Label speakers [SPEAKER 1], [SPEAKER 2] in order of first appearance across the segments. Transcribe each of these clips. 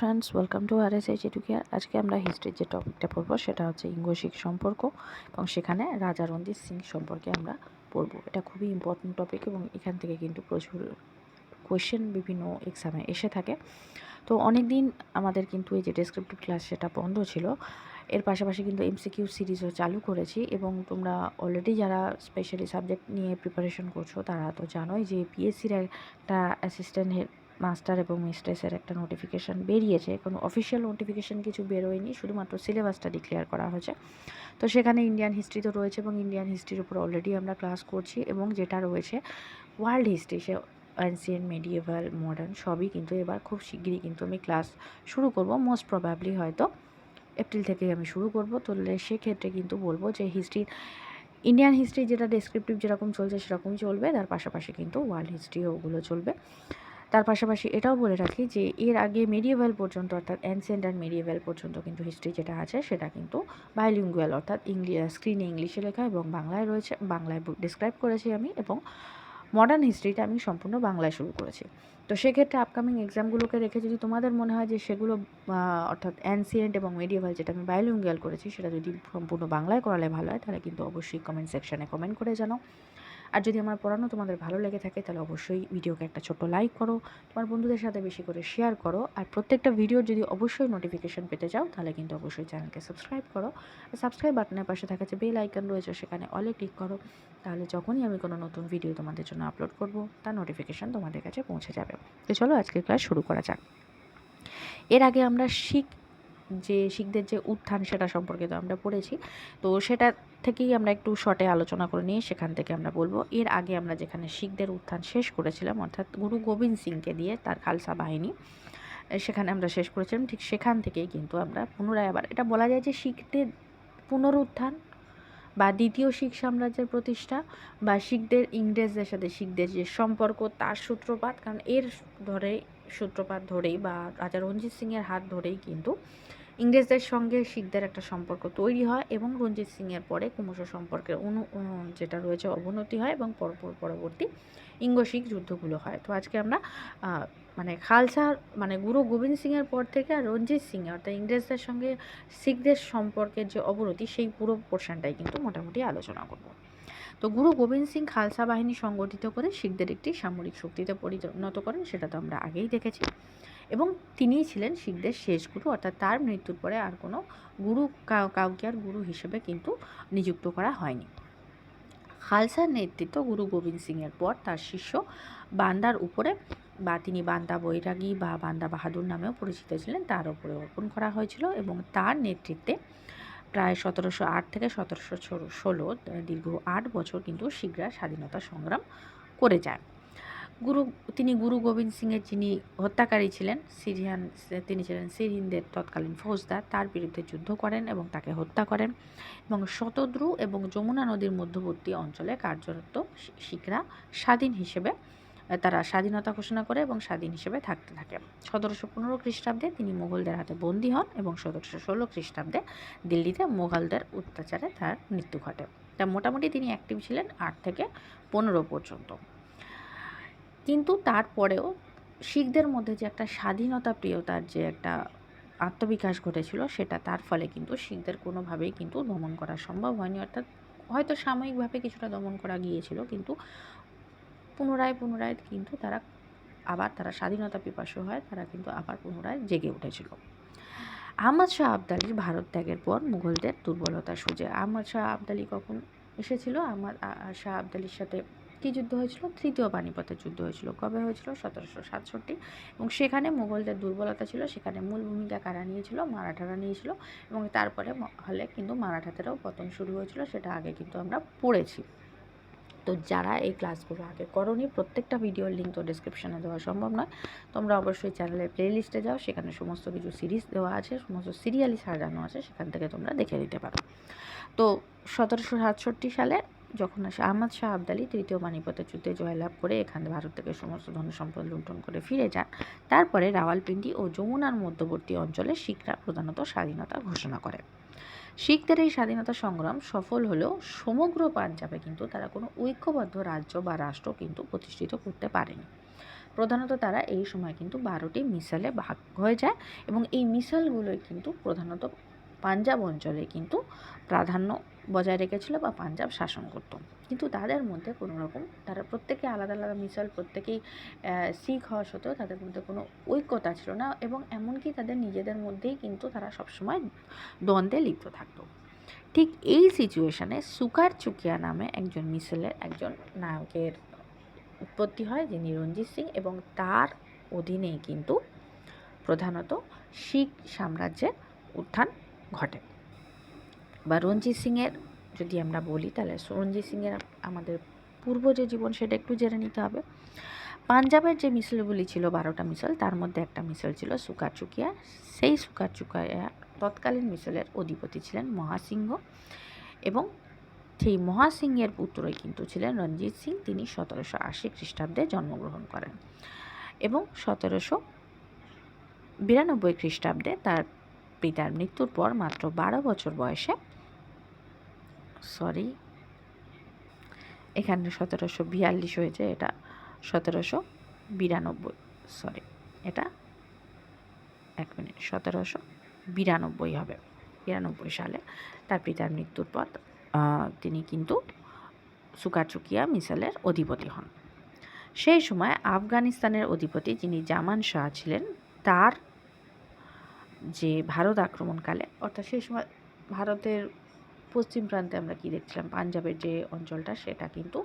[SPEAKER 1] Friends welcome to R S H Educare আজকে আমরা হিস্ট্রির যে টপিকটা পড়ব, সেটা হচ্ছে ইঙ্গো শিখ সম্পর্ক এবং সেখানে রাজা রঞ্জিত সিং সম্পর্কে আমরা পড়ব। এটা খুবই ইম্পর্টেন্ট টপিক এবং এখান থেকে কিন্তু প্রচুর কোয়েশ্চেন বিভিন্ন এক্সামে এসে থাকে। তো অনেক দিন আমাদের কিন্তু এই যে ডেসক্রিপটিভ ক্লাস সেটা বন্ধ ছিল, এর পাশাপাশি কিন্তু এমসিকিউ সিরিজও চালু করেছি এবং তোমরা অলরেডি যারা স্পেশালি সাবজেক্ট নিয়ে প্রিপারেশন করছ, তারা তো জানোই যে পিএসসির একটা অ্যাসিস্ট্যান্ট মাস্টার এবং মিস্ট্রেসের একটা নোটিফিকেশান বেরিয়েছে। কোনো অফিসিয়াল নোটিফিকেশান কিছু বেরোয়নি, শুধুমাত্র সিলেবাসটা ডিক্লেয়ার করা হয়েছে। তো সেখানে ইন্ডিয়ান হিস্ট্রি তো রয়েছে এবং ইন্ডিয়ান হিস্ট্রির উপর অলরেডি আমরা ক্লাস করছি এবং যেটা রয়েছে ওয়ার্ল্ড হিস্ট্রি সে অ্যান্সিয়েন্ট মেডিয়েভাল মডার্ন সবই কিন্তু এবার খুব শিগগিরই কিন্তু আমি ক্লাস শুরু করব। মোস্ট প্রবাবলি হয়তো এপ্রিল থেকেই আমি শুরু করব। তো সেক্ষেত্রে কিন্তু বলব যে হিস্ট্রি ইন্ডিয়ান হিস্ট্রি যেটা ডেসক্রিপটিভ যেরকম চলছে সেরকমই চলবে। তার পাশাপাশি কিন্তু ওয়ার্ল্ড হিস্ট্রিও ওগুলো চলবে। তার পাশাপাশি এটাও বলে রাখি যে, এর আগে মেডিয়েভাল পর্যন্ত অর্থাৎ অ্যানসেন্ট অ্যান্ড মেডিয়েভাল পর্যন্ত কিন্তু হিস্ট্রি যেটা আছে, সেটা কিন্তু বাইলিঙ্গুয়াল অর্থাৎ ইংলি স্ক্রিনে ইংলিশে লেখা এবং বাংলায় রয়েছে, বাংলায় ডিসক্রাইব করেছি আমি এবং মডার্ন হিস্ট্রিটা আমি সম্পূর্ণ বাংলায় শুরু করেছি। তো সেক্ষেত্রে আপকামিং এক্সামগুলোকে রেখে যদি তোমাদের মনে হয় যে, সেগুলো অর্থাৎ অ্যানসিয়েন্ট এবং মেডিয়েভাল যেটা আমি বাইলিঙ্গুয়াল করেছি, সেটা যদি সম্পূর্ণ বাংলায় করালে ভালো হয়, তাহলে কিন্তু অবশ্যই কমেন্ট সেকশানে কমেন্ট করে জানাও। আর যদি আমার পড়ানো তোমাদের ভালো লেগে থাকে, তাহলে অবশ্যই ভিডিওকে একটা ছোট্ট লাইক করো, তোমার বন্ধুদের সাথে বেশি করে শেয়ার করো। আর প্রত্যেকটা ভিডিওর যদি অবশ্যই নোটিফিকেশান পেতে চাও, তাহলে কিন্তু অবশ্যই চ্যানেলকে সাবস্ক্রাইব করো। আর সাবস্ক্রাইব বাটনের পাশে থাকা যে বেল আইকন রয়েছে, সেখানে অলে ক্লিক করো। তাহলে যখনই আমি কোনো নতুন ভিডিও তোমাদের জন্য আপলোড করব, তার নোটিফিকেশান তোমাদের কাছে পৌঁছে যাবে। তো চলো আজকের ক্লাস শুরু করা যাক। এর আগে আমরা শিখ যে শিখদের যে উত্থান সেটা সম্পর্কে তো আমরা পড়েছি। তো সেটা থেকেই আমরা একটু শর্টে আলোচনা করে নিয়ে সেখান থেকে আমরা বলব। এর আগে আমরা যেখানে শিখদের উত্থান শেষ করেছিলাম, অর্থাৎ গুরু গোবিন্দ সিংকে দিয়ে তার খালসা বাহিনী, সেখানে আমরা শেষ করেছিলাম। ঠিক সেখান থেকেই কিন্তু আমরা পুনরায় আবার, এটা বলা যায় যে শিখদের পুনরুত্থান বা দ্বিতীয় শিখ সাম্রাজ্যের প্রতিষ্ঠা বা শিখদের ইংরেজদের সাথে শিখদের যে সম্পর্ক, তার সূত্রপাত, কারণ এর ধরে সূত্রপাত ধরেই বা রাজা রঞ্জিত সিংয়ের হাত ধরেই কিন্তু ইংরেজদের সঙ্গে শিখদের একটা সম্পর্ক তৈরি হয় এবং রঞ্জিত সিংয়ের পরে ক্রমশ সম্পর্কের অনু যেটা রয়েছে অবনতি হয় এবং পরপর পরবর্তী ইঙ্গ শিখ যুদ্ধগুলো হয়। তো আজকে আমরা মানে খালসা মানে গুরু গোবিন্দ সিংয়ের পর থেকে আর রঞ্জিত সিং অর্থাৎ ইংরেজদের সঙ্গে শিখদের সম্পর্কের যে অবনতি, সেই পুরো পোর্শনটাই কিন্তু মোটামুটি আলোচনা করব। তো গুরু গোবিন্দ সিং খালসা বাহিনী সংগঠিত করে শিখদের একটি সামরিক শক্তিতে পরিণত করেন, সেটা তো আমরা আগেই দেখেছি। এবং তিনিই ছিলেন শিখদের শেষ গুরু, অর্থাৎ তার মৃত্যুর পরে আর কোনো গুরু কাউকে আর গুরু হিসেবে কিন্তু নিযুক্ত করা হয়নি। খালসার নেতৃত্ব গুরু গোবিন্দ সিংয়ের পর তার শিষ্য বান্দার উপরে বা তিনি বান্দা বৈরাগী বা বান্দা বাহাদুর নামেও পরিচিত ছিলেন, তার উপরে অর্পণ করা হয়েছিল এবং তার নেতৃত্বে প্রায় সতেরোশো আট থেকে সতেরোশো ষোলো দীর্ঘ আট বছর কিন্তু শিখরা স্বাধীনতা সংগ্রাম করে যায়। গুরু, তিনি গুরু গোবিন্দ সিংয়ের যিনি হত্যাকারী ছিলেন, সিরিয়ান, তিনি ছিলেন সিরিনদের তৎকালীন ফৌজদার, তার বিরুদ্ধে যুদ্ধ করেন এবং তাকে হত্যা করেন এবং শতদ্রু এবং যমুনা নদীর মধ্যবর্তী অঞ্চলে কার্যরত শিখরা স্বাধীন হিসেবে তারা স্বাধীনতা ঘোষণা করে এবং স্বাধীন হিসেবে থাকতে থাকে। সতেরোশো পনেরো খ্রিস্টাব্দে তিনি মুঘলদের হাতে বন্দী হন এবং সতেরোশো ষোলো খ্রিস্টাব্দে দিল্লিতে মোগলদের অত্যাচারে তার মৃত্যু ঘটে। তা মোটামুটি তিনি অ্যাক্টিভ ছিলেন আট থেকে পনেরো পর্যন্ত। কিন্তু তারপরেও শিখদের মধ্যে যে একটা স্বাধীনতা প্রিয়তার যে একটা আত্মবিকাশ ঘটেছিল, সেটা তার ফলে কিন্তু শিখদের কোনোভাবেই কিন্তু দমন করা সম্ভব হয়নি। অর্থাৎ হয়তো সাময়িকভাবে কিছুটা দমন করা গিয়েছিল, কিন্তু পুনরায় পুনরায় কিন্তু তারা আবার তারা স্বাধীনতা পিপাসু হয় তারা কিন্তু আবার পুনরায় জেগে উঠেছিল। আহমদ শাহ আবদালির ভারত ত্যাগের পর মুঘলদের দুর্বলতা সুজে। আহমদ শাহ আবদালি কখন এসেছিল? আহমদ শাহ আবদালির সাথে কী যুদ্ধ হয়েছিল, তৃতীয় পানিপথের যুদ্ধ হয়েছিল। কবে হয়েছিল? সতেরোশো সাতষট্টি। এবং সেখানে মুঘলদের দুর্বলতা ছিল, সেখানে মূল ভূমিকা কারা নিয়েছিল? মারাঠারা নিয়েছিল। এবং তারপরে হলে কিন্তু মারাঠাদেরও পতন শুরু হয়েছিল, সেটা আগে কিন্তু আমরা পড়েছি। তো যারা এই ক্লাসগুলো আগে করনি, প্রত্যেকটা ভিডিওর লিঙ্ক তো ডিসক্রিপশানে দেওয়া সম্ভব নয়। তোমরা অবশ্যই চ্যানেলের প্লেলিস্টে যাও, সেখানে সমস্ত কিছু সিরিজ দেওয়া আছে, সমস্ত সিরিয়ালি সাজানো আছে, সেখান থেকে তোমরা দেখে নিতে পারো। তো সতেরোশো সাতষট্টি সালে যখন আসে আহমদ শাহ আবদালি তৃতীয় পানিপথের যুদ্ধে জয়লাভ করে এখানে ভারত থেকে সমস্ত ধন সম্পদ লুণ্ঠন করে ফিরে যান। তারপরে রাওয়ালপিন্ডি ও যমুনার মধ্যবর্তী অঞ্চলে শিখরা প্রধানত স্বাধীনতা ঘোষণা করে। শিখদের এই স্বাধীনতা সংগ্রাম সফল হলেও সমগ্র পাঞ্জাবে কিন্তু তারা কোনো ঐক্যবদ্ধ রাজ্য বা রাষ্ট্র কিন্তু প্রতিষ্ঠিত করতে পারেনি। প্রধানত তারা এই সময় কিন্তু বারোটি মিসালে ভাগ হয়ে যায় এবং এই মিসালগুলোই কিন্তু প্রধানত পাঞ্জাব অঞ্চলে কিন্তু প্রাধান্য বজায় রেখেছিল বা পাঞ্জাব শাসন করতো। কিন্তু তাদের মধ্যে কোনো রকম তারা প্রত্যেকে আলাদা আলাদা মিসাল প্রত্যেকেই শিখ হওয়া সত্ত্বেও তাদের মধ্যে কোনো ঐক্যতা ছিল না এবং এমনকি তাদের নিজেদের মধ্যেই কিন্তু তারা সবসময় দ্বন্দ্বে লিপ্ত থাকতো। ঠিক এই সিচুয়েশানে সুকার চুকিয়া নামে একজন মিসেলের একজন নায়কের উৎপত্তি হয় যিনি রঞ্জিত সিং এবং তার অধীনেই কিন্তু প্রধানত শিখ সাম্রাজ্যের উত্থান ঘটে। বা রঞ্জিত সিংয়ের যদি আমরা বলি, তাহলে রঞ্জিত সিংয়ের আমাদের পূর্ব যে জীবন সেটা একটু জেনে নিতে হবে। পাঞ্জাবের যে মিসলগুলি ছিল, বারোটা মিসল তার মধ্যে একটা মিসল ছিল সুকার চুকিয়া সেই সুকার চুকিয়া তৎকালীন মিসলের অধিপতি ছিলেন মহাসিংহ এবং সেই মহাসিংহের পুত্রই কিন্তু ছিলেন রঞ্জিত সিং। তিনি সতেরোশো আশি খ্রিস্টাব্দে জন্মগ্রহণ করেন এবং সতেরোশো বিরানব্বই খ্রিস্টাব্দে তার পিতার মৃত্যুর পর মাত্র বারো বছর বয়সে, সরি, এখানে সতেরোশো বিয়াল্লিশ হয়েছে, এটা সতেরোশো বিরানব্বই, সরি, এটা এক মিনিট, সতেরোশো বিরানব্বই হবে, বিরানব্বই সালে তার পিতার মৃত্যুর পর তিনি কিন্তু সুকাচুকিয়া মিসাইলের অধিপতি হন। সেই সময় আফগানিস্তানের অধিপতি যিনি জামান শাহ ছিলেন, তার যে ভারত আক্রমণকালে, অর্থাৎ সেই সময় ভারতের পশ্চিম প্রান্তে আমরা কি দেখছিলাম? পাঞ্জাবের যে অঞ্চলটা, সেটা কিন্তু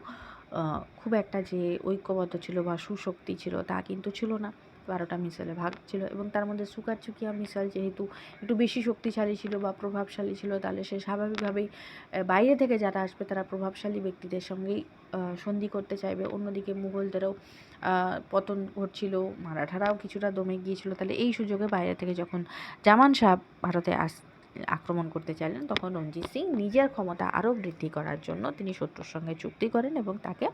[SPEAKER 1] খুব একটা যে ঐক্যবদ্ধ ছিল বা সুশক্তি ছিল তা কিন্তু ছিল না। বারোটা মিসাইলে ভাগ ছিল এবং তার মধ্যে সুকার চুকিয়া মিসাইল যেহেতু একটু বেশি শক্তিশালী ছিল বা প্রভাবশালী ছিল, তাহলে সে স্বাভাবিকভাবেই বাইরে থেকে যারা আসবে তারা প্রভাবশালী ব্যক্তিদের সঙ্গেই সন্ধি করতে চাইবে। অন্যদিকে মুঘলদেরও পতন ঘটছিল, মারাঠারাও কিছুটা দমে গিয়েছিল, তাহলে এই সুযোগে বাইরে থেকে যখন জামান শাহ ভারতে আস, আক্রমণ করতে চাইলেন, তখন রঞ্জিত সিং নিজের ক্ষমতা আরও বৃদ্ধি করার জন্য তিনি শত্রুর সঙ্গে চুক্তি করেন এবং তাকে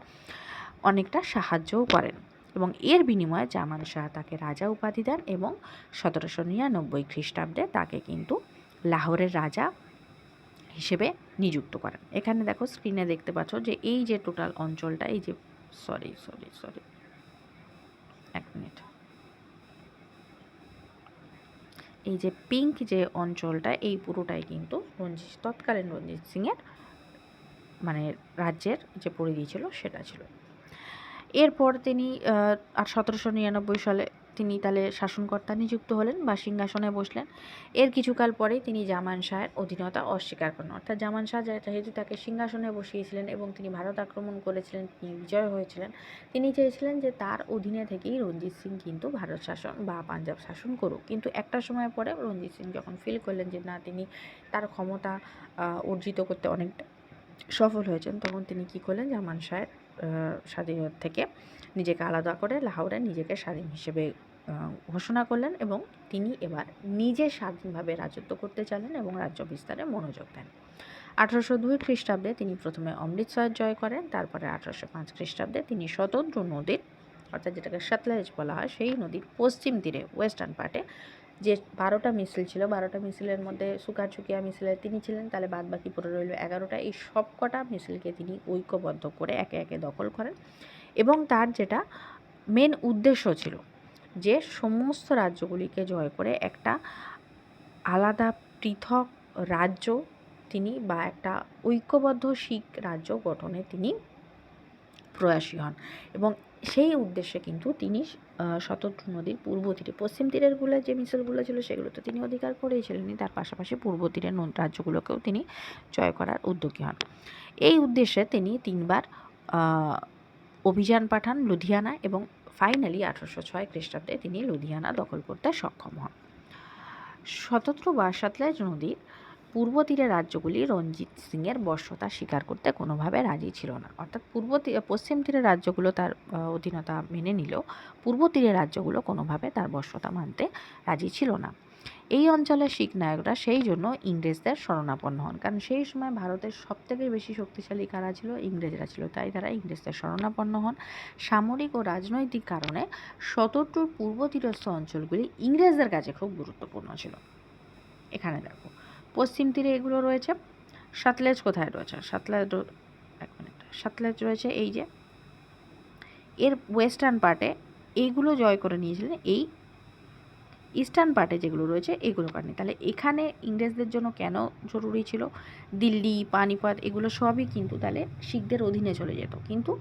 [SPEAKER 1] অনেকটা সাহায্যও করেন এবং এর বিনিময়ে জামান শাহ তাকে রাজা উপাধি দেন এবং সতেরোশো নিরানব্বই খ্রিস্টাব্দে তাকে কিন্তু লাহোরের রাজা হিসেবে নিযুক্ত করেন। এখানে দেখো স্ক্রিনে দেখতে পাচ্ছ যে এই যে টোটাল অঞ্চলটা, এই যে সরি সরি সরি এক মিনিট। এই যে পিঙ্ক যে অঞ্চলটা, এই পুরোটাই কিন্তু রঞ্জিত, তৎকালীন রঞ্জিত সিংয়ের মানে রাজ্যের যে পরিধি ছিল, সেটা ছিল। এরপর তিনি আর সতেরোশো নিরানব্বই সালে তিনি তাহলে শাসনকর্তা নিযুক্ত হলেন বা সিংহাসনে বসলেন। এর কিছুকাল পরেই তিনি জামান শাহের অধীনতা অস্বীকার করেন। অর্থাৎ জামান শাহ যেহেতু তাকে সিংহাসনে বসিয়েছিলেন এবং তিনি ভারত আক্রমণ করেছিলেন, তিনি বিজয় হয়েছিলেন, তিনি চেয়েছিলেন যে তার অধীনে থেকেই রঞ্জিত সিং কিন্তু ভারত শাসন বা পাঞ্জাব শাসন করুক। কিন্তু একটা সময় পরে রঞ্জিত সিং যখন ফিল করলেন যে না, তিনি তার ক্ষমতা অর্জিত করতে অনেকটা সফল হয়েছেন, তখন তিনি কী করলেন? জামান শাহের স্বাধীনতা থেকে নিজেকে আলাদা করে লাহোরে নিজেকে স্বাধীন হিসেবে ঘোষণা করলেন এবং তিনি এবার নিজে স্বাধীনভাবে রাজত্ব করতে চাইলেন এবং রাজ্য বিস্তারে মনোযোগ দেন। আঠারোশো দুই খ্রিস্টাব্দে তিনি প্রথমে অমৃতসর জয় করেন, তারপরে আঠারোশো পাঁচ খ্রিস্টাব্দে তিনি স্বতন্ত্র নদীর, অর্থাৎ যেটাকে সাতলাইজ বলা হয়, সেই নদীর পশ্চিম তীরে ওয়েস্টার্ন পার্টে যে বারোটা মিছিল ছিল, বারোটা মিছিলের মধ্যে সুকাচুকিয়া মিছিলের তিনি ছিলেন, তাহলে বাদ বাকি পড়ে রইল এগারোটা, এই সব কটা মিছিলকে তিনি ঐক্যবদ্ধ করে একে একে দখল করেন এবং তার যেটা মেন উদ্দেশ্য ছিল যে সমস্ত রাজ্যগুলিকে জয় করে একটা আলাদা পৃথক রাজ্য তিনি বা একটা ঐক্যবদ্ধ শিখ রাজ্য গঠনে তিনি প্রয়াসী হন। এবং সেই উদ্দেশ্যে কিন্তু তিনি শতদ্রু নদীর পূর্ব তীরে, পশ্চিম তীরেরগুলো যে মিসলগুলো ছিল সেগুলো তো তিনি অধিকার করেইছিলেন তার পাশাপাশি পূর্ব তীরের রাজ্যগুলোকেও তিনি জয় করার উদ্যোগী হন। এই উদ্দেশ্যে তিনি তিনবার অভিযান পাঠান লুধিয়ানা এবং ফাইনালি আঠারোশো ছয় খ্রিস্টাব্দে তিনি লুধিয়ানা দখল করতে সক্ষম হন। স্বতন্ত্র বা সাতলাইজ নদীর পূর্ব তীরে রাজ্যগুলি রঞ্জিত সিংয়ের বর্ষতা স্বীকার করতে কোনোভাবে রাজি ছিল না। অর্থাৎ পূর্ব পশ্চিম তীরের রাজ্যগুলো তার অধীনতা মেনে নিল পূর্ব তীরের রাজ্যগুলো কোনোভাবে তার বর্ষতা মানতে রাজি ছিল না। এই অঞ্চলের শিখ নায়করা সেই জন্য ইংরেজদের শরণাপন্ন হন। কারণ সেই সময় ভারতের সবথেকে বেশি শক্তিশালী কারা ছিল? ইংরেজরা ছিল। তাই তারা ইংরেজদের শরণাপন্ন হন। সামরিক ও রাজনৈতিক কারণে শতদ্রুর পূর্ব তীরস্থ অঞ্চলগুলি ইংরেজদের কাছে খুব গুরুত্বপূর্ণ ছিল। এখানে দেখো, পশ্চিম তীরে এগুলো রয়েছে। সাতলেজ কোথায় রয়েছে? সাতলেজ এক মিনিট, সাতলেজ রয়েছে এই যে, এর ওয়েস্টার্ন পার্টে এইগুলো জয় করে নিয়েছিলেন এই ইস্টার্ন পার্টে যেগুলো রয়েছে, এগুলো কারণে তাহলে এখানে ইংরেজদের জন্য কেন জরুরি ছিল? দিল্লি, পানিপথ, এগুলো সবই কিন্তু তাহলে শিখদের অধীনে চলে যেত। কিন্তু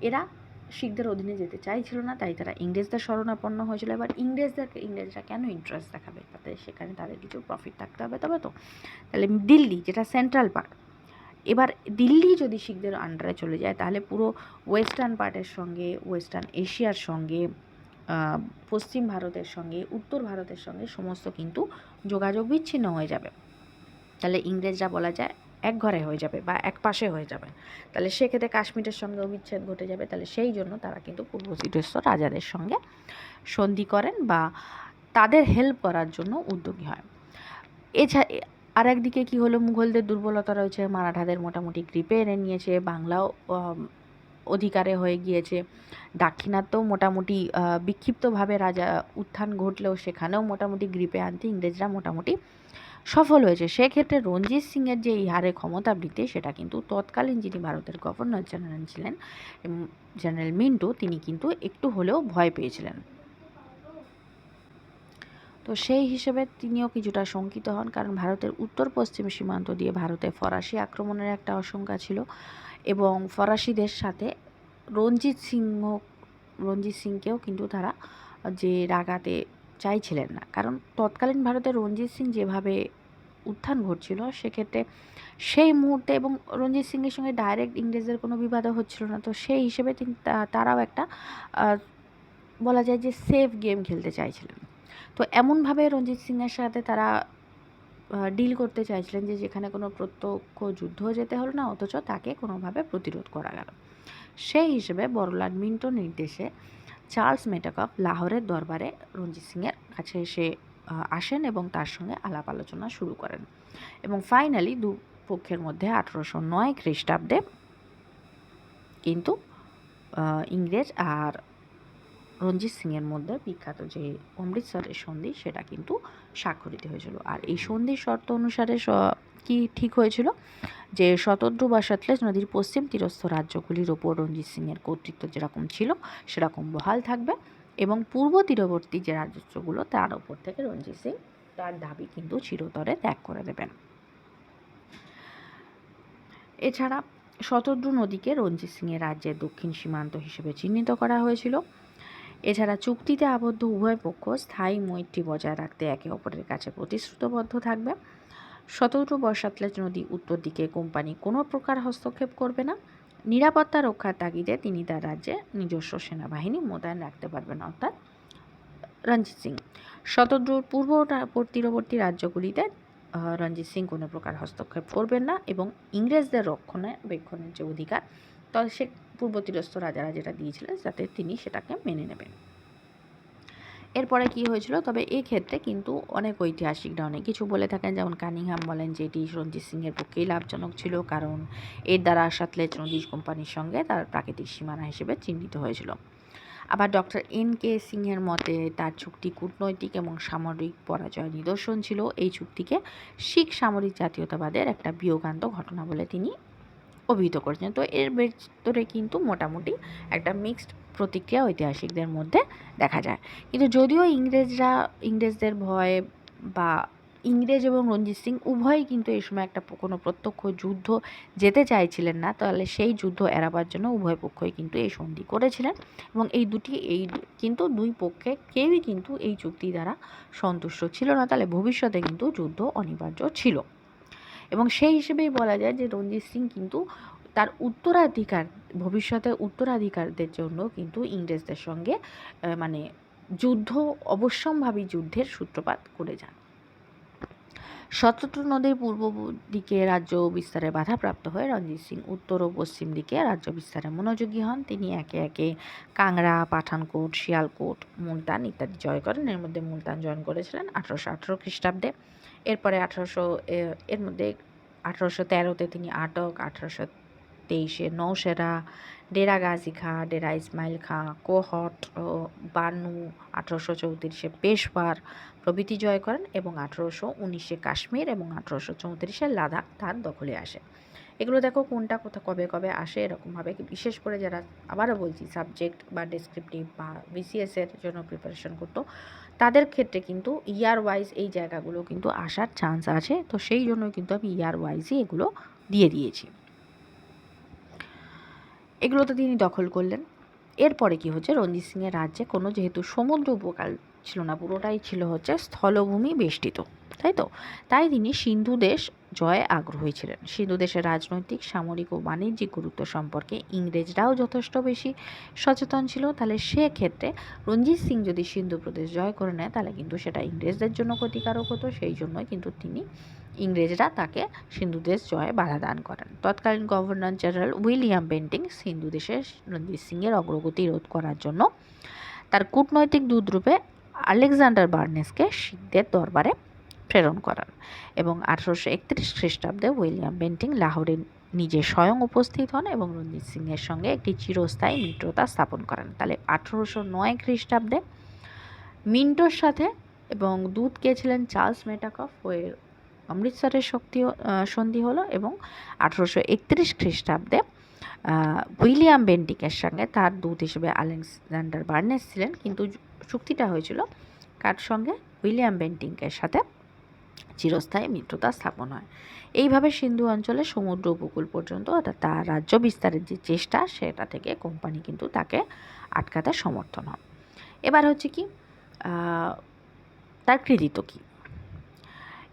[SPEAKER 1] এরা শিখদের অধীনে যেতে চাইছিল না, তাই তারা ইংরেজদের শরণাপন্ন হয়েছিল। এবার ইংরেজদেরকে ইংরেজরা কেন ইন্টারেস্ট দেখাবে? তাতে সেখানে তাদের কিছু প্রফিট থাকতে হবে। তবে তো, তাহলে দিল্লি, যেটা সেন্ট্রাল পার্ট এবার দিল্লি যদি শিখদের আন্ডারে চলে যায়, তাহলে পুরো ওয়েস্টার্ন পার্টের সঙ্গে ওয়েস্টার্ন এশিয়ার সঙ্গে পশ্চিম ভারতের সঙ্গে, উত্তর ভারতের সঙ্গে সমস্ত কিন্তু যোগাযোগ বিচ্ছিন্ন হয়ে যাবে। তাহলে ইংরেজরা বলা যায়, এক ঘরে হয়ে যাবে বা এক পাশে হয়ে যাবে। তাহলে সেক্ষেত্রে কাশ্মীরের সঙ্গেও বিচ্ছেদ ঘটে যাবে। তাহলে সেই জন্য তারা কিন্তু পূর্ব সিদ্ধস্থ রাজাদের সঙ্গে সন্ধি করেন বা তাদের হেল্প করার জন্য উদ্যোগী হয়। এছাড়া আর একদিকে কী হলো? মুঘলদের দুর্বলতা রয়েছে, মারাঠাদের মোটামুটি গ্রিপে এনে নিয়েছে, বাংলাও অধিকারে হয়ে গিয়েছে। দাক্ষিণাত্যেও মোটামুটি বিক্ষিপ্তভাবে রাজা উত্থান ঘটলেও সেখানেও মোটামুটি গ্রিপে আনতে ইংরেজরা মোটামুটি সফল হয়েছে। সেক্ষেত্রে রঞ্জিত সিংয়ের যে এই হারে ক্ষমতা বৃদ্ধি, সেটা কিন্তু তৎকালীন যিনি ভারতের গভর্নর জেনারেল ছিলেন জেনারেল মিন্টু, তিনি কিন্তু একটু হলেও ভয় পেয়েছিলেন। তো সেই হিসেবে তিনিও কিছুটা শঙ্কিত হন, কারণ ভারতের উত্তর পশ্চিম সীমান্ত দিয়ে ভারতে ফরাসি আক্রমণের একটা আশঙ্কা ছিল। এবং ফরাসিদের সাথে রঞ্জিত সিংহ, রঞ্জিত সিংকেও কিন্তু তারা যে রাগাতে চাইছিলেন না। কারণ তৎকালীন ভারতে রঞ্জিত সিং যেভাবে উত্থান ঘটছিল, সেক্ষেত্রে সেই মুহূর্তে এবং রঞ্জিত সিংয়ের সঙ্গে ডাইরেক্ট ইংরেজদের কোনো বিবাদও হচ্ছিল না। তো সেই হিসেবে তিনি তারাও একটা বলা যায় যে সেফ গেম খেলতে চাইছিলেন। তো এমনভাবে রঞ্জিত সিংয়ের সাথে তারা ডিল করতে চাইছিলেন যে যেখানে কোনো প্রত্যক্ষ যুদ্ধ যেতে হলো না, অথচ তাকে কোনোভাবে প্রতিরোধ করা গেল। সেই হিসেবে বড়লাট মিন্টোর নির্দেশে চার্লস মেটাকপ লাহোরের দরবারে রঞ্জিত সিংয়ের কাছে এসে আসেন এবং তার সঙ্গে আলাপ আলোচনা শুরু করেন এবং ফাইনালি দু পক্ষের মধ্যে আঠেরোশো নয় খ্রিস্টাব্দে কিন্তু ইংরেজ আর রঞ্জিত সিংয়ের মধ্যে বিখ্যাত যে অমৃতসরের সন্ধি, সেটা কিন্তু স্বাক্ষরিত হয়েছিল। আর এই সন্ধির শর্ত অনুসারে কি ঠিক হয়েছিল? যে শতদ্রু বা সতলেজ নদীর পশ্চিম তীরস্থ রাজ্যগুলির ওপর রঞ্জিত সিংয়ের কর্তৃত্ব যেরকম ছিল, সেরকম বহাল থাকবে এবং পূর্ব তীরবর্তী যে রাজস্বগুলো তার ওপর থেকে রঞ্জিত সিং তার দাবি কিন্তু চিরতরে ত্যাগ করে দেবেন। এছাড়া শতদ্রু নদীকে রঞ্জিত সিংয়ের রাজ্যের দক্ষিণ সীমান্ত হিসেবে চিহ্নিত করা হয়েছিল। এছাড়া চুক্তিতে আবদ্ধ উভয় পক্ষ স্থায়ী মৈত্রী বজায় রাখতে একে অপরের কাছে প্রতিশ্রুতবদ্ধ থাকবে। শতদ্রু বর্ষাতলেজ নদী উত্তর দিকে কোম্পানি কোনো প্রকার হস্তক্ষেপ করবে না। নিরাপত্তা রক্ষার তাগিদে তিনি তার রাজ্যে নিজস্ব সেনাবাহিনী মোতায়েন রাখতে পারবেন, অর্থাৎ রঞ্জিত সিং। শতদ্রুর পূর্ব তীরবর্তী রাজ্যগুলিতে রঞ্জিত সিং কোনো প্রকার হস্তক্ষেপ করবেন না এবং ইংরেজদের রক্ষণাবেক্ষণের যে অধিকার, তো সে পূর্ব তীরস্থ রাজারা যেটা দিয়েছিলেন, যাতে তিনি সেটাকে মেনে নেবেন। এরপরে কি হয়েছিল? তবে এই ক্ষেত্রে কিন্তু অনেক ঐতিহাসিকরা অনেক কিছু বলে থাকেন। যেমন কানিংহাম বলেন যে এটি রঞ্জিত সিংয়ের পক্ষেই লাভজনক ছিল, কারণ এর দ্বারা সাতলেজ নদী কোম্পানির সঙ্গে তার প্রাকৃতিক সীমানা হিসেবে চিহ্নিত হয়েছিল। আবার ডক্টর এন কে সিংহের মতে, তার চুক্তি কূটনৈতিক এবং সামরিক পরাজয় নিদর্শন ছিল। এই চুক্তিকে শিখ সামরিক জাতীয়তাবাদের একটা বিয়োগান্ত ঘটনা বলে তিনি অভিহিত করেছেন। তো এর ভেতরে কিন্তু মোটামুটি একটা মিক্সড প্রতিক্রিয়া ঐতিহাসিকদের মধ্যে দেখা যায়। কিন্তু যদিও ইংরেজরা, ইংরেজদের ভয়ে বা ইংরেজ এবং রঞ্জিত সিং উভয়ই কিন্তু এই সময় একটা কোনো প্রত্যক্ষ যুদ্ধ যেতে চাইছিলেন না, তাহলে সেই যুদ্ধ এড়াবার জন্য উভয় পক্ষই কিন্তু এই সন্ধি করেছিলেন। এবং এই দুটি, এই কিন্তু দুই পক্ষে কেউই কিন্তু এই চুক্তি দ্বারা সন্তুষ্ট ছিল না, তাহলে ভবিষ্যতে কিন্তু যুদ্ধ অনিবার্য ছিল। এবং সেই হিসেবেই বলা যায় যে রঞ্জিত সিং কিন্তু তার উত্তরাধিকার, ভবিষ্যতে উত্তরাধিকারদের জন্য কিন্তু ইংরেজদের সঙ্গে মানে যুদ্ধ, অবশ্যম্ভাবী যুদ্ধের সূত্রপাত করে যান। শতদ্রু নদীর পূর্ব দিকে রাজ্য বিস্তারে বাধাপ্রাপ্ত হয়ে রঞ্জিত সিং উত্তর ও পশ্চিম দিকে রাজ্য বিস্তারে মনোযোগী হন। তিনি একে একে কাংড়া পাঠানকোট, শিয়ালকোট, মুলতান ইত্যাদি জয় করেন। এর মধ্যে মুলতান জয়েন করেছিলেন আঠারোশো আঠেরো খ্রিস্টাব্দে। এরপরে আঠারোশো এর মধ্যে আঠারোশো তেরোতে তিনি আটক, আঠারোশো তেইশে নৌসেরা ডেরা গাজী খাঁ, ডেরা ইসমাইল খাঁ, কোহট, ও বানু আঠারোশো চৌত্রিশে পেশওয়ার প্রভৃতি জয় করেন এবং আঠারোশো উনিশে কাশ্মীর এবং আঠারোশো চৌত্রিশে লাদাখ তার দখলে আসে। এগুলো দেখো কোনটা, কোথা, কবে কবে আসে এরকমভাবে বিশেষ করে যারা আবারও বলছি সাবজেক্ট বা ডেসক্রিপটিভ বা বিসিএসের জন্য প্রিপারেশন করতো, তাদের ক্ষেত্রে কিন্তু ইয়ার ওয়াইজ এই জায়গাগুলো কিন্তু আসার চান্স আছে। তো সেই জন্য কিন্তু আমি ইয়ার ওয়াইজই এগুলো দিয়ে দিয়েছি। এগুলো তো তিনি দখল করলেন। এরপরে কি হচ্ছে? রঞ্জিত সিংয়ের রাজ্যে কোনো যেহেতু সমুদ্র উপকাল ছিল না, পুরোটাই ছিল হচ্ছে স্থলভূমি বেষ্টিত, তাই তো? তাই তিনি সিন্ধু দেশ জয়ে আগ্রহী ছিলেন। সিন্ধু দেশের রাজনৈতিক, সামরিক ও বাণিজ্যিক গুরুত্ব সম্পর্কে ইংরেজরাও যথেষ্ট বেশি সচেতন ছিল। তাহলে সেক্ষেত্রে রঞ্জিত সিং যদি সিন্ধু প্রদেশ জয় করে নেয়, তাহলে কিন্তু সেটা ইংরেজদের জন্য ক্ষতিকারক হতো। সেই জন্যই কিন্তু তিনি ইংরেজরা তাকে সিন্ধু দেশ জয়ে বাধা দান করেন। তৎকালীন governor general William Bentinck Sindhu দেশে রঞ্জিত সিংয়ের অগ্রগতি রোধ করার জন্য তার কূটনৈতিক দূতরূপে আলেকজান্ডার বার্নেসকে শিখদের দরবারে প্রেরণ করান এবং আঠারোশো একত্রিশ খ্রিস্টাব্দে উইলিয়াম বেন্টিং লাহোরে নিজে স্বয়ং উপস্থিত হন এবং রঞ্জিত সিংয়ের সঙ্গে একটি চিরস্থায়ী মিত্রতা স্থাপন করেন। তাহলে আঠারোশো নয় খ্রিস্টাব্দে মিন্টোর সাথে এবং দূত কে ছিলেন চার্লস মেটাকফ ওই অমৃতসরের শক্তি সন্ধি হলো এবং আঠারোশো একত্রিশ খ্রিস্টাব্দে উইলিয়াম বেন্টিকের সঙ্গে তার দূত হিসেবে আলেকজান্ডার বার্নেস ছিলেন। কিন্তু চুক্তিটা হয়েছিল কার সঙ্গে? উইলিয়াম বেন্টিংকের সাথে। চিরস্থায়ী মিত্রতা স্থাপন হয়। এইভাবে সিন্ধু অঞ্চলে সমুদ্র উপকূল পর্যন্ত অর্থাৎ তার রাজ্য বিস্তারের যে চেষ্টা, সেটা থেকে কোম্পানি কিন্তু তাকে আটকাতে সমর্থন হয়। এবার হচ্ছে কি তার কৃতিত্ব কী?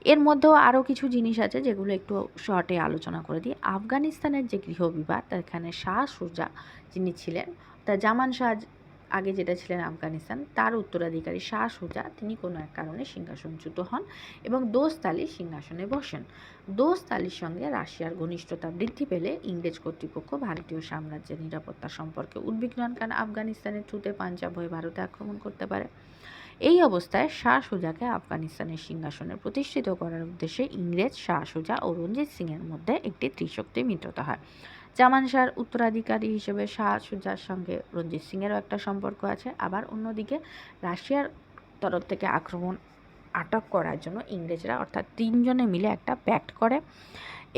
[SPEAKER 1] এর মধ্যেও আরও কিছু জিনিস আছে যেগুলো একটু শর্টে আলোচনা করে দিই। আফগানিস্তানের যে গৃহবিবাদ এখানে শাহ সুজা যিনি ছিলেন, তা জামান শাহ আগে যেটা ছিলেন আফগানিস্তান, তার উত্তরাধিকারী শাহ সুজা তিনি কোনো এক কারণে সিংহাসনচ্যুত হন এবং দোস্ত আলী সিংহাসনে বসেন। দোস্ত আলীর সঙ্গে রাশিয়ার ঘনিষ্ঠতা বৃদ্ধি পেলে ইংরেজ কর্তৃপক্ষ ভারতীয় সাম্রাজ্যের নিরাপত্তা সম্পর্কে উদ্বিগ্ন কারণ আফগানিস্তানের থ্রুতে পাঞ্জাব হয়ে ভারতে আক্রমণ করতে পারে। এই অবস্থায় শাহ সুজাকে আফগানিস্তানের সিংহাসনে প্রতিষ্ঠিত করার উদ্দেশ্যে ইংরেজ শাহ সুজা ও রঞ্জিত সিংয়ের মধ্যে একটি ত্রিশক্তি মিত্রতা হয়। জামান শাহর উত্তরাধিকারী হিসেবে শাহ সুজার সঙ্গে রঞ্জিত সিংয়েরও একটা সম্পর্ক আছে। আবার অন্যদিকে রাশিয়ার তরফ থেকে আক্রমণ আটক করার জন্য ইংরেজরা অর্থাৎ তিনজনে মিলে একটা প্যাক্ট করে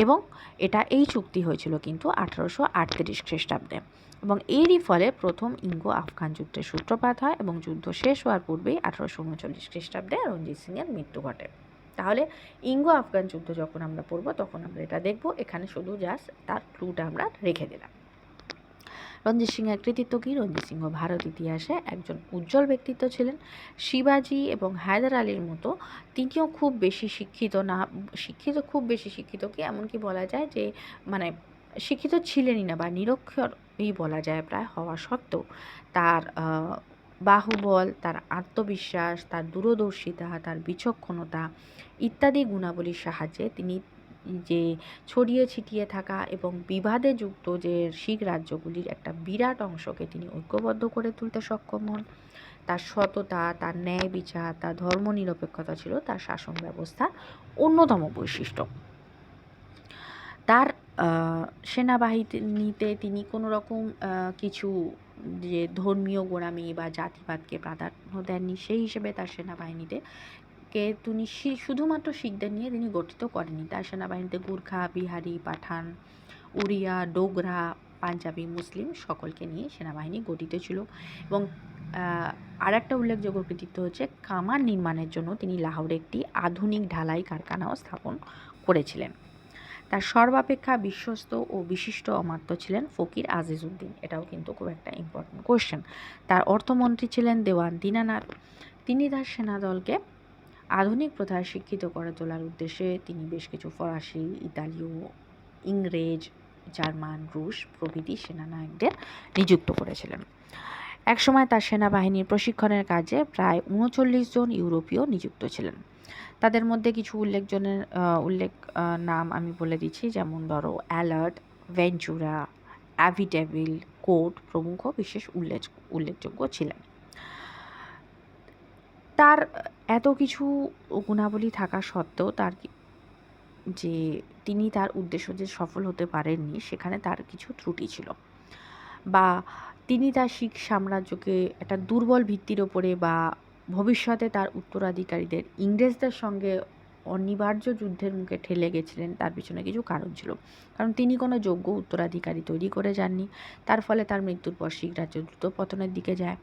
[SPEAKER 1] এবং এটা এই চুক্তি হয়েছিল কিন্তু আঠারোশো আটত্রিশ খ্রিস্টাব্দে। এবং এরই ফলে প্রথম ইঙ্গো আফগান যুদ্ধের সূত্রপাত হয় এবং যুদ্ধ শেষ হওয়ার পূর্বেই আঠারোশো উনচল্লিশ খ্রিস্টাব্দে রঞ্জিত সিংয়ের মৃত্যু ঘটে। তাহলে ইঙ্গো আফগান যুদ্ধ যখন আমরা পড়ব, তখন আমরা এটা দেখব। এখানে শুধু জাস্ট তার ক্লুটা আমরা রেখে দিলাম। রঞ্জিত সিংহের কৃতিত্ব কী? রঞ্জিত সিংহ ভারত ইতিহাসে একজন উজ্জ্বল ব্যক্তিত্ব ছিলেন। শিবাজি এবং হায়দার আলীর মতো তিনিও খুব বেশি শিক্ষিত না, শিক্ষিত, খুব বেশি শিক্ষিত কি? এমনকি বলা যায় যে মানে শিক্ষিত ছিলেনই না বা নিরক্ষরই বলা যায় প্রায় হওয়া সত্ত্বেও তার বাহুবল, তার আত্মবিশ্বাস, তার দূরদর্শিতা, তার বিচক্ষণতা ইত্যাদি গুণাবলীর সাহায্যে তিনি যে ছড়িয়ে ছিটিয়ে থাকা এবং বিবাদে যুক্ত যে শিখ রাজ্যগুলির একটা বিরাট অংশকে তিনি ঐক্যবদ্ধ করে তুলতে সক্ষম হন। তার সততা, তার ন্যায় বিচার, তার ধর্মনিরপেক্ষতা ছিল তার শাসন ব্যবস্থার অন্যতম বৈশিষ্ট্য। তার সেনাবাহিনীতে তিনি কোনো রকম কিছু যে ধর্মীয় গোড়ামি বা জাতিবাদকে প্রাধান্য দেননি, সেই হিসেবে তার সেনাবাহিনীতে কে তিনি শুধুমাত্র শিখদের নিয়ে তিনি গঠিত করেনি তার সেনাবাহিনীতে গুর্খা, বিহারি, পাঠান উড়িয়া ডোগরা, পাঞ্জাবি, মুসলিম সকলকে নিয়ে সেনাবাহিনী গঠিত ছিল এবং আর একটা উল্লেখযোগ্য কৃতিত্ব হচ্ছে কামান নির্মাণের জন্য তিনি লাহোরে একটি আধুনিক ঢালাই কারখানাও স্থাপন করেছিলেন। তার সর্বাপেক্ষা বিশ্বস্ত ও বিশিষ্ট অমাত্য ছিলেন ফকির আজিজউদ্দিন। এটাও কিন্তু খুব একটা ইম্পর্টেন্ট কোয়েশ্চেন তার অর্থমন্ত্রী ছিলেন দেওয়ান দিনানাথ। তিনি তার সেনাদলকে আধুনিক প্রথায় শিক্ষিত করে তোলার উদ্দেশ্যে তিনি বেশ কিছু ফরাসি, ইতালীয়, ইংরেজ, জার্মান, রুশ প্রভৃতি সেনানায়কদের নিযুক্ত করেছিলেন। একসময় তার সেনাবাহিনীর প্রশিক্ষণের কাজে প্রায় উনচল্লিশ জন ইউরোপীয় নিযুক্ত ছিলেন। তাদের মধ্যে কিছু উল্লেখজনের উল্লেখ নাম আমি বলে দিচ্ছি। যেমন ধরো অ্যালার্ট, ভেঞ্চুরা, অ্যাভিডেভিল কোর্ট প্রমুখ বিশেষ উল্লেখ, উল্লেখযোগ্য ছিলেন। তার এত কিছু গুণাবলী থাকা সত্ত্বেও তার যে তিনি তার উদ্দেশ্য যে সফল হতে পারেননি, সেখানে তার কিছু ত্রুটি ছিল। বা তিনি তার শিখ সাম্রাজ্যকে একটা দুর্বল ভিত্তির ওপরে বা ভবিষ্যতে তার উত্তরাধিকারীদের ইংরেজদের সঙ্গে অনিবার্য যুদ্ধের মুখে ঠেলে গেছিলেন, তার পিছনে কিছু কারণ ছিল। কারণ তিনি কোনো যোগ্য উত্তরাধিকারী তৈরি করে যাননি। তার ফলে তার মৃত্যুর পর শিখ রাজ্য দ্রুত পতনের দিকে যায়।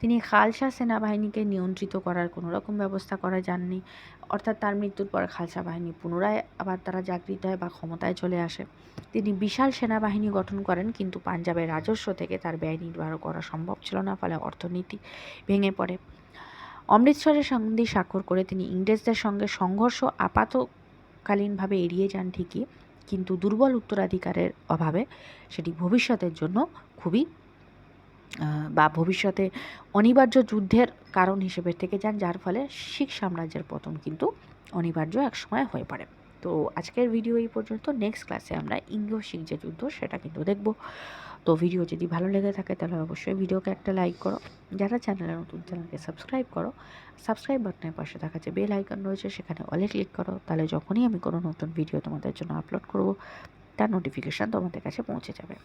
[SPEAKER 1] তিনি খালসা সেনাবাহিনীকে নিয়ন্ত্রিত করার কোনো রকম ব্যবস্থা করা যাননি। অর্থাৎ তার মৃত্যুর পর খালসা বাহিনী পুনরায় আবার তারা জাগৃত হয় বা ক্ষমতায় চলে আসে। তিনি বিশাল সেনাবাহিনী গঠন করেন, কিন্তু পাঞ্জাবের রাজস্ব থেকে তার ব্যয় নির্বাহ করা সম্ভব ছিল না, ফলে অর্থনীতি ভেঙে পড়ে। অমৃতসরের সন্ধি স্বাক্ষর করে তিনি ইংরেজদের সঙ্গে সংঘর্ষ আপাতকালীনভাবে এড়িয়ে যান ঠিকই, কিন্তু দুর্বল উত্তরাধিকারের অভাবে সেটি ভবিষ্যতের জন্য খুবই বা ভবিষ্যতে অনিবার্য যুদ্ধের কারণ হিসেবে থেকে যান, যার ফলে শিখ সাম্রাজ্যের পতন কিন্তু অনিবার্য একসময় হয়ে পড়ে। তো আজকের ভিডিও এই পর্যন্ত। নেক্সট ক্লাসে আমরা ইঙ্গো শিখ যে যুদ্ধ সেটা কিন্তু দেখব। তো ভিডিও যদি ভালো লেগে থাকে তাহলে অবশ্যই ভিডিওকে একটা লাইক করো। যারা চ্যানেলে নতুন চ্যানেলকে সাবস্ক্রাইব করো। সাবস্ক্রাইব বাটনের পাশে দেখা যে বেল আইকন রয়েছে, সেখানে অলে ক্লিক করো। তাহলে যখনই আমি কোনো নতুন ভিডিও তোমাদের জন্য আপলোড করব, তার নোটিফিকেশান তোমাদের কাছে পৌঁছে যাবে।